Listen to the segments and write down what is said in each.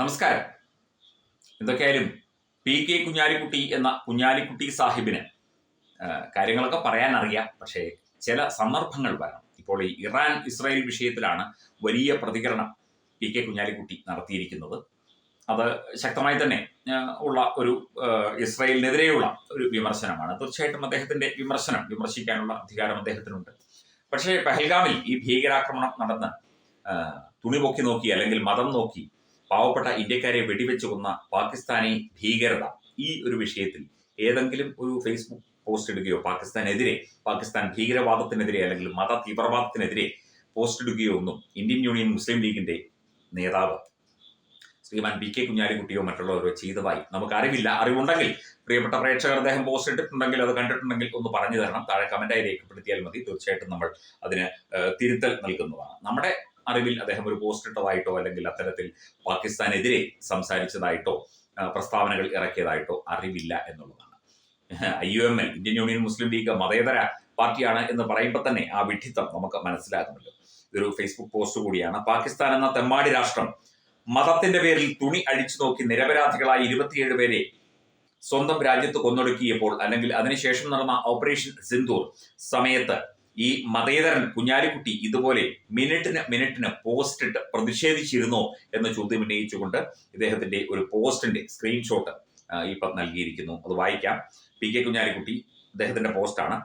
നമസ്കാരം. എന്തൊക്കെയായാലും P K Kunhalikutty എന്ന കുഞ്ഞാലിക്കുട്ടി സാഹിബിന് കാര്യങ്ങളൊക്കെ പറയാൻ അറിയാം പക്ഷേ ചില സന്ദർഭങ്ങൾ വരണം. ഇപ്പോൾ ഈ ഇറാൻ ഇസ്രായേൽ വിഷയത്തിലാണ് വലിയ പ്രതികരണം പി കെ കുഞ്ഞാലിക്കുട്ടി നടത്തിയിരിക്കുന്നത്. അത് ശക്തമായി തന്നെ ഉള്ള ഒരു ഇസ്രായേലിനെതിരെയുള്ള ഒരു വിമർശനമാണ്. തീർച്ചയായിട്ടും അദ്ദേഹത്തിന്റെ വിമർശനം വിമർശിക്കാനുള്ള അധികാരം അദ്ദേഹത്തിനുണ്ട്. പക്ഷേ പഹൽഗാമിൽ ഈ ഭീകരാക്രമണം നടന്ന് തുണി പൊക്കി നോക്കി അല്ലെങ്കിൽ മതം നോക്കി പാവപ്പെട്ട ഇന്ത്യക്കാരെ വെടിവെച്ച് കൊന്ന പാകിസ്ഥാനി ഭീകരത ഈ ഒരു വിഷയത്തിൽ ഏതെങ്കിലും ഒരു ഫേസ്ബുക്ക് പോസ്റ്റ് ഇടുകയോ പാകിസ്ഥാനെതിരെ പാകിസ്ഥാൻ ഭീകരവാദത്തിനെതിരെ അല്ലെങ്കിൽ മത തീവ്രവാദത്തിനെതിരെ പോസ്റ്റ് ഇടുകയോ ഒന്നും ഇന്ത്യൻ യൂണിയൻ മുസ്ലിം ലീഗിന്റെ നേതാവ് ശ്രീമാൻ പി കെ കുഞ്ഞാലിക്കുട്ടിയോ മറ്റുള്ളവരോ ചെയ്തതായി നമുക്ക് അറിവില്ല അറിവുണ്ടെങ്കിൽ പ്രിയപ്പെട്ട പ്രേക്ഷകർ അദ്ദേഹം പോസ്റ്റ് ഇട്ടിട്ടുണ്ടെങ്കിൽ അത് കണ്ടിട്ടുണ്ടെങ്കിൽ ഒന്ന് പറഞ്ഞു തരണം. താഴെ കമന്റായി രേഖപ്പെടുത്തിയാൽ മതി. തീർച്ചയായിട്ടും നമ്മൾ അതിന് തിരുത്തൽ നൽകുന്നതാണ്. നമ്മുടെ അറിവിൽ അദ്ദേഹം ഒരു പോസ്റ്റ് ഇട്ടതായിട്ടോ അല്ലെങ്കിൽ അത്തരത്തിൽ പാകിസ്ഥാനെതിരെ സംസാരിച്ചതായിട്ടോ പ്രസ്താവനകൾ ഇറക്കിയതായിട്ടോ അറിവില്ല എന്നുള്ളതാണ്. I U M L Indian Union Muslim League മതേതര പാർട്ടിയാണ് എന്ന് പറയുമ്പോൾ തന്നെ ആ വിഡ്ഢിത്തം നമുക്ക് മനസ്സിലാകുമല്ലോ. ഇതൊരു ഫേസ്ബുക്ക് പോസ്റ്റ് കൂടിയാണ്. പാകിസ്ഥാൻ എന്ന തെമ്മാടി രാഷ്ട്രം മതത്തിന്റെ പേരിൽ തുണി അഴിച്ചു നോക്കി നിരപരാധികളായ ഇരുപത്തിയേഴ് പേരെ സ്വന്തം രാജ്യത്ത് കൊന്നൊടുക്കിയപ്പോൾ അല്ലെങ്കിൽ അതിനുശേഷം നടന്ന ഓപ്പറേഷൻ സിന്ധൂർ സമയത്ത് ഈ മതേതരൻ കുഞ്ഞാലിക്കുട്ടി ഇതുപോലെ മിനിറ്റിന് മിനിറ്റിന് പോസ്റ്റ് ഇട്ട് പ്രതിഷേധിച്ചിരുന്നോ എന്ന ചോദ്യം ഉന്നയിച്ചുകൊണ്ട് ഇദ്ദേഹത്തിന്റെ ഒരു പോസ്റ്റിന്റെ സ്ക്രീൻഷോട്ട് ഇപ്പം നൽകിയിരിക്കുന്നു. അത് വായിക്കാം. പി കെ കുഞ്ഞാലിക്കുട്ടി അദ്ദേഹത്തിന്റെ പോസ്റ്റാണ്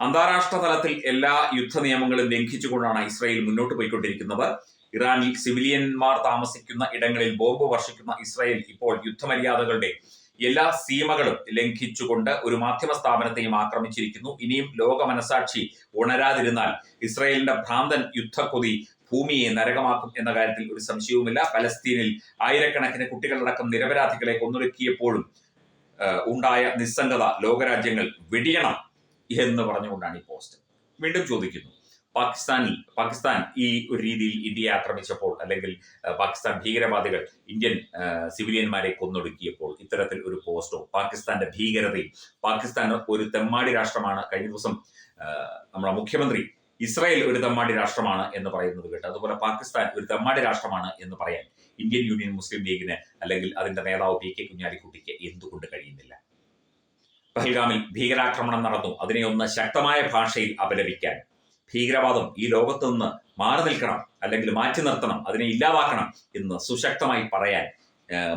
അന്താരാഷ്ട്ര തലത്തിൽ എല്ലാ യുദ്ധ നിയമങ്ങളും ലംഘിച്ചുകൊണ്ടാണ് ഇസ്രായേൽ മുന്നോട്ട് പോയിക്കൊണ്ടിരിക്കുന്നത്. ഇറാനിൽ സിവിലിയന്മാർ താമസിക്കുന്ന ഇടങ്ങളിൽ ബോംബ് വർഷിക്കുന്ന ഇസ്രായേൽ ഇപ്പോൾ യുദ്ധമര്യാദകളുടെ എല്ലാ സീമകളും ലംഘിച്ചുകൊണ്ട് ഒരു മാധ്യമ സ്ഥാപനത്തെയും ആക്രമിച്ചിരിക്കുന്നു. ഇനിയും ലോക മനസാക്ഷി ഉണരാതിരുന്നാൽ ഇസ്രയേലിന്റെ ഭ്രാന്തൻ യുദ്ധക്കൊതി ഭൂമിയെ നരകമാക്കും എന്ന കാര്യത്തിൽ ഒരു സംശയവുമില്ല. പലസ്തീനിൽ ആയിരക്കണക്കിന് കുട്ടികളടക്കം നിരപരാധികളെ കൊന്നൊടുക്കിയപ്പോഴും ഉണ്ടായ നിസ്സംഗത ലോകരാജ്യങ്ങൾ വെടിയണം എന്ന് പറഞ്ഞുകൊണ്ടാണ് ഈ പോസ്റ്റ്. വീണ്ടും ചോദിക്കുന്നു. പാകിസ്ഥാനിൽ പാകിസ്ഥാൻ ഈ ഒരു രീതിയിൽ ഇന്ത്യയെ ആക്രമിച്ചപ്പോൾ അല്ലെങ്കിൽ പാകിസ്ഥാൻ ഭീകരവാദികൾ ഇന്ത്യൻ സിവിലിയന്മാരെ കൊന്നൊടുക്കിയപ്പോൾ ഇത്തരത്തിൽ ഒരു പോസ്റ്റോ പാകിസ്ഥാന്റെ ഭീകരതയും പാകിസ്ഥാൻ ഒരു തെമ്മാടി രാഷ്ട്രമാണ് കഴിഞ്ഞ ദിവസം നമ്മുടെ മുഖ്യമന്ത്രി ഇസ്രായേൽ ഒരു തെമ്മാടി രാഷ്ട്രമാണ് എന്ന് പറയുന്നത് കേട്ട് അതുപോലെ പാകിസ്ഥാൻ ഒരു തെമ്മാടി രാഷ്ട്രമാണ് എന്ന് പറയാൻ ഇന്ത്യൻ യൂണിയൻ മുസ്ലിം ലീഗിന് അല്ലെങ്കിൽ അതിന്റെ നേതാവ് പി കെ കുഞ്ഞാലിക്കുട്ടിക്ക് എന്തുകൊണ്ട് കഴിയുന്നില്ല? പഹൽഗാമിൽ ഭീകരാക്രമണം നടന്നു അതിനെ ഒന്ന് ശക്തമായ ഭാഷയിൽ അപലപിക്കാൻ ഭീകരവാദം ഈ ലോകത്ത് നിന്ന് മാറി നിൽക്കണം അല്ലെങ്കിൽ മാറ്റി നിർത്തണം അതിനെ ഇല്ലാതാക്കണം എന്ന് സുശക്തമായി പറയാൻ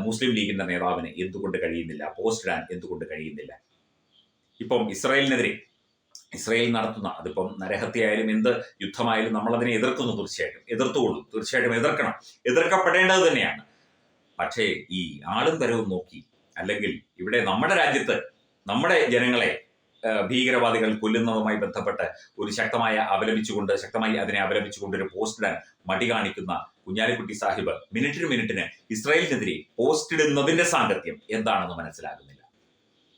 മുസ്ലിം ലീഗിന്റെ നേതാവിന് എന്തുകൊണ്ട് കഴിയുന്നില്ല പോസ്റ്റ് ഇടാൻ എന്തുകൊണ്ട് കഴിയുന്നില്ല? ഇപ്പം ഇസ്രായേലിനെതിരെ ഇസ്രായേൽ നടത്തുന്ന അതിപ്പം നരഹത്യയായാലും എന്ത് യുദ്ധമായാലും നമ്മൾ അതിനെ എതിർക്കുന്നു തീർച്ചയായിട്ടും എതിർത്തുകൊള്ളു തീർച്ചയായിട്ടും എതിർക്കണം എതിർക്കപ്പെടേണ്ടത് തന്നെയാണ്. പക്ഷേ ഈ ആളും തരവും നോക്കി അല്ലെങ്കിൽ ഇവിടെ നമ്മുടെ രാജ്യത്ത് നമ്മുടെ ജനങ്ങളെ ഭീകരവാദികൾ കൊല്ലുന്നതുമായി ബന്ധപ്പെട്ട് ഒരു ശക്തമായ അപലപിച്ചുകൊണ്ട് ശക്തമായി അതിനെ അപലപിച്ചുകൊണ്ട് ഒരു പോസ്റ്റിടാൻ മടി കാണിക്കുന്ന കുഞ്ഞാലിക്കുട്ടി സാഹിബ് മിനിറ്റിന് മിനിറ്റിന് ഇസ്രായേലിനെതിരെ പോസ്റ്റ് ഇടുന്നതിന്റെ സാങ്കത്യം എന്താണെന്ന് മനസ്സിലാകുന്നില്ല.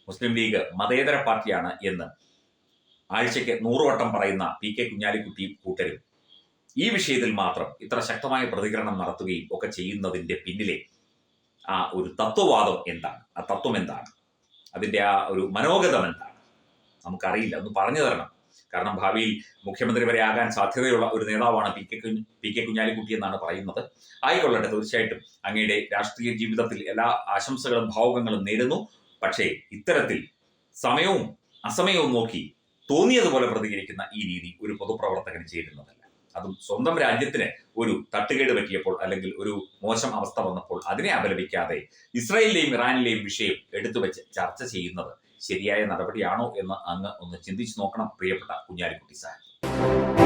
മുസ്ലിം ലീഗ് മതേതര പാർട്ടിയാണ് എന്ന് ആഴ്ചയ്ക്ക് നൂറുവട്ടം പറയുന്ന പി കെ കുഞ്ഞാലിക്കുട്ടി കൂട്ടരും ഈ വിഷയത്തിൽ മാത്രം ഇത്ര ശക്തമായ പ്രതികരണം നടത്തുകയും ഒക്കെ ചെയ്യുന്നതിന്റെ പിന്നിലെ ആ ഒരു തത്വവാദം എന്താണ്? ആ തത്വം എന്താണ്? അതിന്റെ ആ ഒരു മനോഗതം എന്താണ്? നമുക്കറിയില്ല. ഒന്ന് പറഞ്ഞു തരണം. കാരണം ഭാവിയിൽ മുഖ്യമന്ത്രി വരെ ആകാൻ സാധ്യതയുള്ള ഒരു നേതാവാണ് പി കെ കുഞ്ഞ് പി കെ കുഞ്ഞാലിക്കുട്ടി എന്നാണ് പറയുന്നത്. ആയിക്കൊള്ളട്ടെ തീർച്ചയായിട്ടും അങ്ങയുടെ രാഷ്ട്രീയ ജീവിതത്തിൽ എല്ലാ ആശംസകളും ഭാവുകങ്ങളും നേരുന്നു. പക്ഷേ ഇത്തരത്തിൽ സമയവും അസമയവും നോക്കി തോന്നിയതുപോലെ പ്രതികരിക്കുന്ന ഈ രീതി ഒരു പൊതുപ്രവർത്തകന് ചേരുന്നതല്ല. അതും സ്വന്തം രാജ്യത്തിന് ഒരു തട്ടുകേട് പറ്റിയപ്പോൾ അല്ലെങ്കിൽ ഒരു മോശം അവസ്ഥ വന്നപ്പോൾ അതിനെ അപലപിക്കാതെ ഇസ്രായേലിലെയും ഇറാനിലെയും വിഷയം എടുത്തുവെച്ച് ചർച്ച ചെയ്യുന്നത് ശരിയായ നടപടിയാണോ എന്ന് അങ്ങ് ഒന്ന് ചിന്തിച്ചു നോക്കണം പ്രിയപ്പെട്ട കുഞ്ഞാലിക്കുട്ടി സാഹിബ്